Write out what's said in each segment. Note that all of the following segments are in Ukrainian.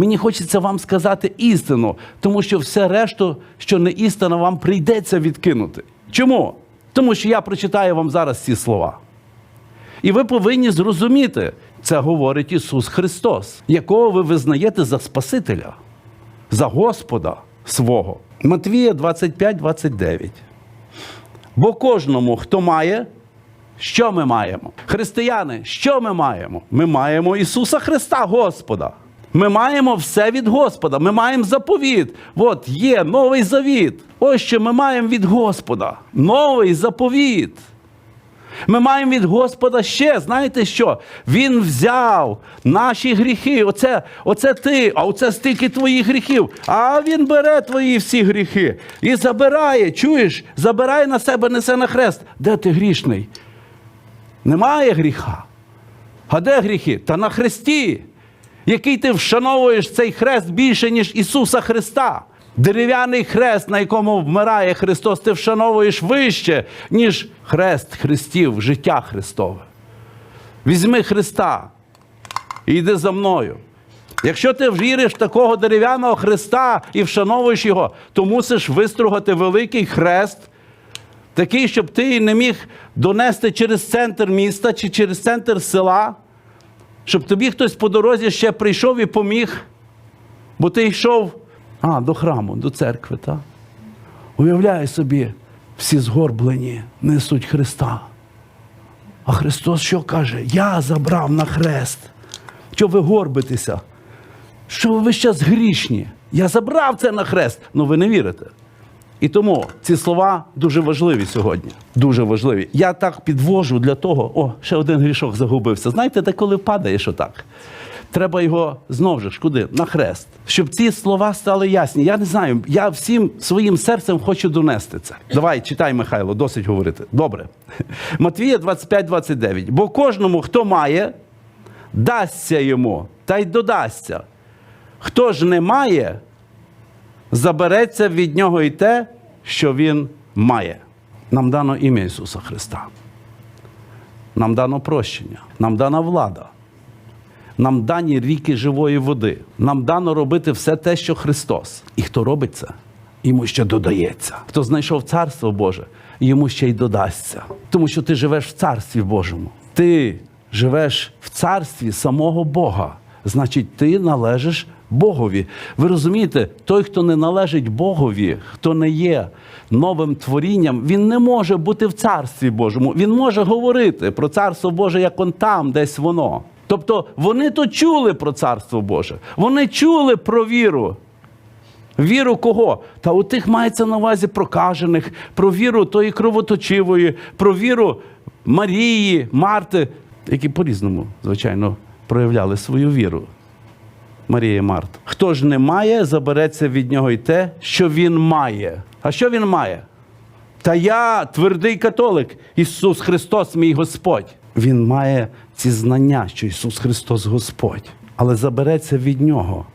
Мені хочеться вам сказати істину, тому що все решту, що не істина, вам прийдеться відкинути. Чому? Тому що я прочитаю вам зараз ці слова. І ви повинні зрозуміти, це говорить Ісус Христос, якого ви визнаєте за Спасителя, за Господа свого. Матвія 25, 29. Бо кожному, хто має, що ми маємо? Християни, що ми маємо? Ми маємо Ісуса Христа, Господа. Ми маємо все від Господа. Ми маємо заповіт. От є новий завіт. Ось що ми маємо від Господа. Новий заповіт. Ми маємо від Господа ще, знаєте що? Він взяв наші гріхи. Оце, оце ти, а оце стільки твоїх гріхів. А він бере твої всі гріхи і забирає, чуєш? Забирає на себе, несе на хрест. Де ти грішний? Немає гріха. А де гріхи? Та на хресті. Який ти вшановуєш цей хрест більше, ніж Ісуса Христа. Дерев'яний хрест, на якому вмирає Христос, ти вшановуєш вище, ніж хрест Христів, життя Христове. Візьми Христа і йди за мною. Якщо ти віриш в такого дерев'яного Христа і вшановуєш його, то мусиш вистругати великий хрест, такий, щоб ти не міг донести через центр міста чи через центр села, щоб тобі хтось по дорозі ще прийшов і поміг, бо ти йшов а, до храму, до церкви. так? Уявляй собі, всі згорблені несуть Христа. А Христос що каже? Я забрав на хрест. Що ви горбитеся? Що ви зараз грішні? Я забрав це на хрест. Ну ви не вірите. І тому ці слова дуже важливі сьогодні. Дуже важливі. Я так підвожу для того, о, ще один грішок загубився. Знаєте, де коли падаєш отак? Треба його знову ж куди? На хрест. Щоб ці слова стали ясні. Я не знаю, я всім своїм серцем хочу донести це. Давай, читай, Михайло, досить говорити. Добре. Матвія 25, 29. Бо кожному, хто має, дасться йому, та й додасться. Хто ж не має, забереться від нього і те, що він має. Нам дано ім'я Ісуса Христа. Нам дано прощення, нам дана влада. Нам дані ріки живої води. Нам дано робити все те, що Христос. І хто робить це, йому ще додається. Хто знайшов Царство Боже, йому ще й додасться. Тому що ти живеш в Царстві Божому. Ти живеш в царстві самого Бога. Значить, ти належиш Богові. Ви розумієте, той, хто не належить Богові, хто не є новим творінням, він не може бути в царстві Божому. Він може говорити про царство Боже, як он там, десь воно. Тобто вони то чули про царство Боже, вони чули про віру. Віру кого? Та у тих мається на увазі прокажених, про віру тої кровоточивої, про віру Марії, Марти, які по-різному, звичайно, проявляли свою віру. Марія і Марта. Хто ж не має, забереться від нього й те, що він має. А що він має? Та я твердий католик, Ісус Христос, мій Господь. Він має ці знання, що Ісус Христос Господь, але забереться від Нього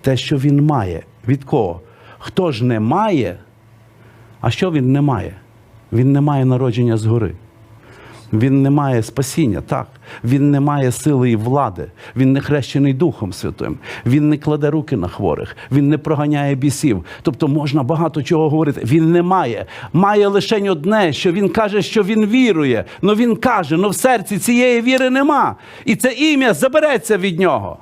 те, що Він має. Від кого? Хто ж не має, а що він не має? Він не має народження згори. Він не має спасіння, так. Він не має сили і влади. Він не хрещений Духом Святим. Він не кладе руки на хворих, він не проганяє бісів. Тобто можна багато чого говорити. Він не має. Має лише одне, що він каже, що він вірує. Ну він каже, ну в серці цієї віри нема. І це ім'я забереться від нього.